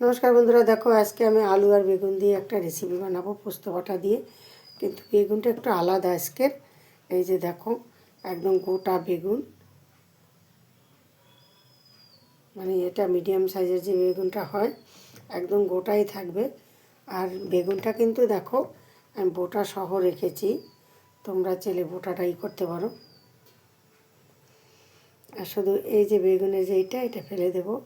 নমস্কার বন্ধুরা, দেখো আজকে আমি আলু আর বেগুন দিয়ে একটা রেসিপি বানাবো, পোস্ত বাটা দিয়ে। কিন্তু বেগুনটা একটু আলাদা আজকের। এই যে দেখো, একদম গোটা বেগুন। মানে এটা মিডিয়াম সাইজের যে বেগুনটা হয়, একদম গোটাই থাকবে। আর বেগুনটা কিন্তু দেখো, আমি বোটা সহ রেখেছি। তোমরা চেলে বোটাটাই করতে পারো। আর শুধু এই যে বেগুনের যে এইটা এটা ফেলে দেবো।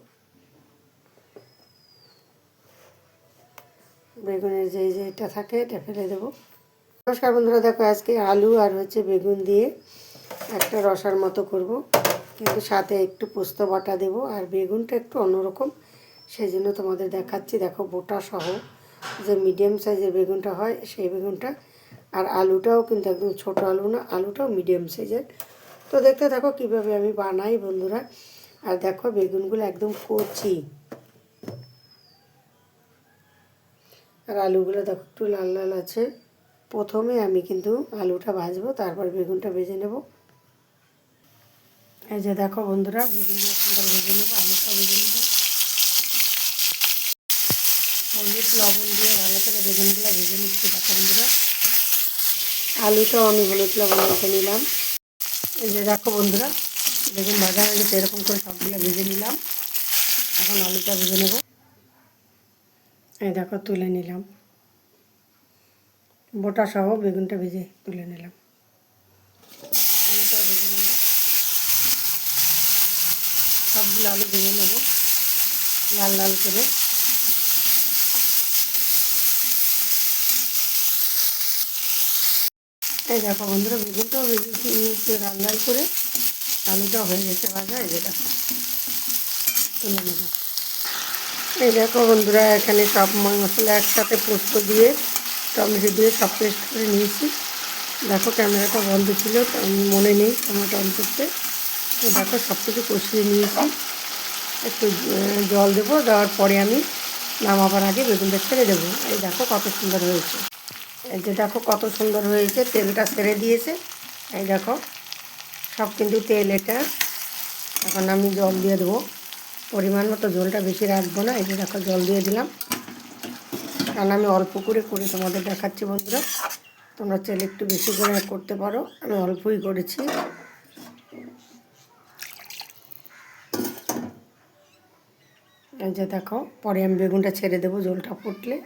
বেগুনের যে যে এটা থাকে এটা ফেলে দেবো। নমস্কার বন্ধুরা, দেখো আজকে আলু আর হচ্ছে বেগুন দিয়ে একটা রসার মতো করব। কিন্তু সাথে একটু পোস্ত বাটা দেবো আর বেগুনটা একটু অন্যরকম। সেই জন্য তোমাদের দেখাচ্ছি, দেখো বোটা সহ যে মিডিয়াম সাইজের বেগুনটা হয় সেই বেগুনটা। আর আলুটাও কিন্তু একদম ছোট আলু না, আলুটাও মিডিয়াম সাইজের। তো দেখতে দেখো কীভাবে আমি বানাই বন্ধুরা। আর দেখো বেগুনগুলো একদম কচি। আর আলুগুলো দেখো একটু লাল লাল আছে। প্রথমে আমি কিন্তু আলুটা ভাজবো, তারপর বেগুনটা ভেজে নেব। এই যে দেখো বন্ধুরা, বেগুনটা সুন্দর ভেজে নেব আলুটা ভেজে নেব। হলুদ, লবণ দিয়ে ভালো করে বেগুনগুলো ভেজে নিচ্ছি, দেখো বন্ধুরা। আলুটাও আমি হলুদ, লবণ মেখে নিলাম। এই যে দেখো বন্ধুরা, বেগুন ভাজা হয়ে গেছে, এরকম করে সবগুলো ভেজে নিলাম। এখন আলুটা ভেজে নেব। এই দেখো, তুলে নিলাম। বোটা সহ বেগুনটা ভেজে তুলে নিলাম। আলুটা ভেজে নেব। সবগুলো আলু ভেজে নেব। লাল লাল করে। এই দেখো বন্ধুরা, বেগুনটাও ভেজে লাল লাল করে। আলুটাও হয়ে গেছে ভাজা, এই যে দেখো। তুলে নেব। এই দেখো বন্ধুরা, এখানে সব মশলা একসাথে পোস্ত দিয়ে টমেটো দিয়ে সব পেস্ট করে নিয়েছি। দেখো ক্যামেরাটা বন্ধ ছিল মনে নেই টমেটো অন করতে। তো দেখো সব কিছু কষিয়ে নিয়েছি। একটু জল দেবো, দেওয়ার পরে আমি নামাবার আগে বেগুনটা ছেড়ে দেবো। এই দেখো কত সুন্দর হয়েছে। এই যে দেখো কত সুন্দর হয়েছে, তেলটা ছেড়ে দিয়েছে। এই দেখো, সব কিন্তু তেল এটা। এখন আমি জল দিয়ে দেবো। পরিমাণ মতো জলটা বেশি রাখব না, এই যে দেখো জল দিয়ে দিলাম। কারণ আমি অল্প করে করে তোমাদের দেখাচ্ছি বন্ধুরা। তোমরা চাইলে একটু বেশি করে করতে পারো, আমি অল্পই করেছি। এই যে দেখো, পরে আমি বেগুনটা ছেড়ে দেবো জলটা ফুটলে।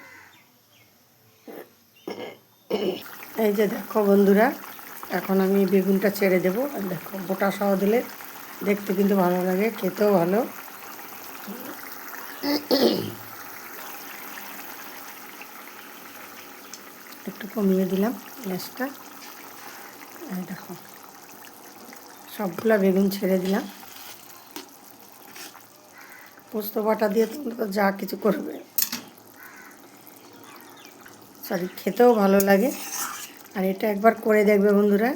এই যে দেখো বন্ধুরা, এখন আমি বেগুনটা ছেড়ে দেবো। দেখো গোটা সহ দিলে দেখতে কিন্তু ভালো লাগে, খেতেও ভালো। একটু কমিয়ে দিলাম গ্যাসটা। দেখো, সবগুলা বেগুন ছেড়ে দিলাম। পোস্ত বাটা দিয়ে তো যা কিছু করবে। সরি, খেতেও ভালো লাগে। আর এটা একবার করে দেখবে বন্ধুরা।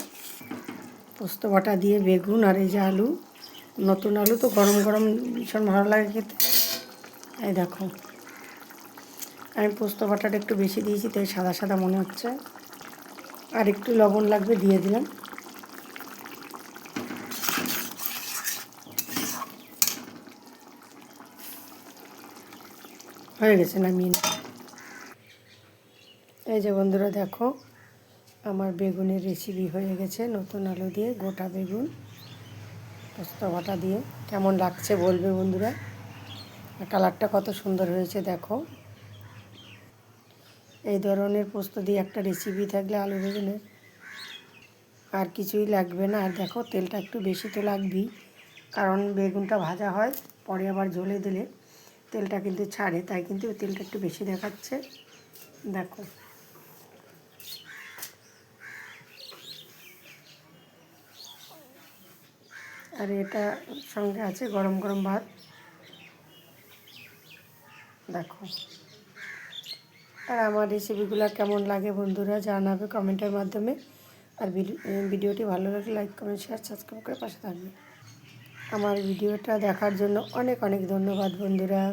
পোস্ত বাটা দিয়ে বেগুন আর এই যে আলু। নতুন আলু তো গরম গরম ভীষণ ভালো লাগে খেতে। এই দেখো। আমি পোস্ত বাটাটা একটু বেশি দিয়েছি, তাই সাদা সাদা মনে হচ্ছে। আর একটু লবণ লাগবে, দিয়ে দিলাম। হয়ে গেছে, নামিয়ে এই যে বন্ধুরা, দেখো, আমার বেগুনের রেসিপি হয়ে গেছে, নতুন আলু দিয়ে গোটা বেগুন, পোস্ত বাটা দিয়ে। কেমন লাগছে বলবে বন্ধুরা? কালারটা কত সুন্দর হয়েছে দেখো। এই ধরনের পোস্ত দিয়ে একটা রেসিপি থাকলে আলু বেগুনের আর কিছুই লাগবে না। আর দেখো, তেলটা একটু বেশি তো লাগবেই, কারণ বেগুনটা ভাজা হয়, পরে আবার জ্বলে দিলে তেলটা কিন্তু ছাড়ে, তাই কিন্তু তেলটা একটু বেশি দেখাচ্ছে। দেখো। আর এটা সঙ্গে আছে গরম গরম ভাত। দেখো। আর আমার রেসিপিগুলো কেমন লাগে বন্ধুরা জানাবে কমেন্টের মাধ্যমে। আর ভিডিওটি ভালো লাগলে লাইক কমেন্ট শেয়ার সাবস্ক্রাইব করে পাশে থাকবে। আমার ভিডিওটা দেখার জন্য অনেক অনেক ধন্যবাদ বন্ধুরা।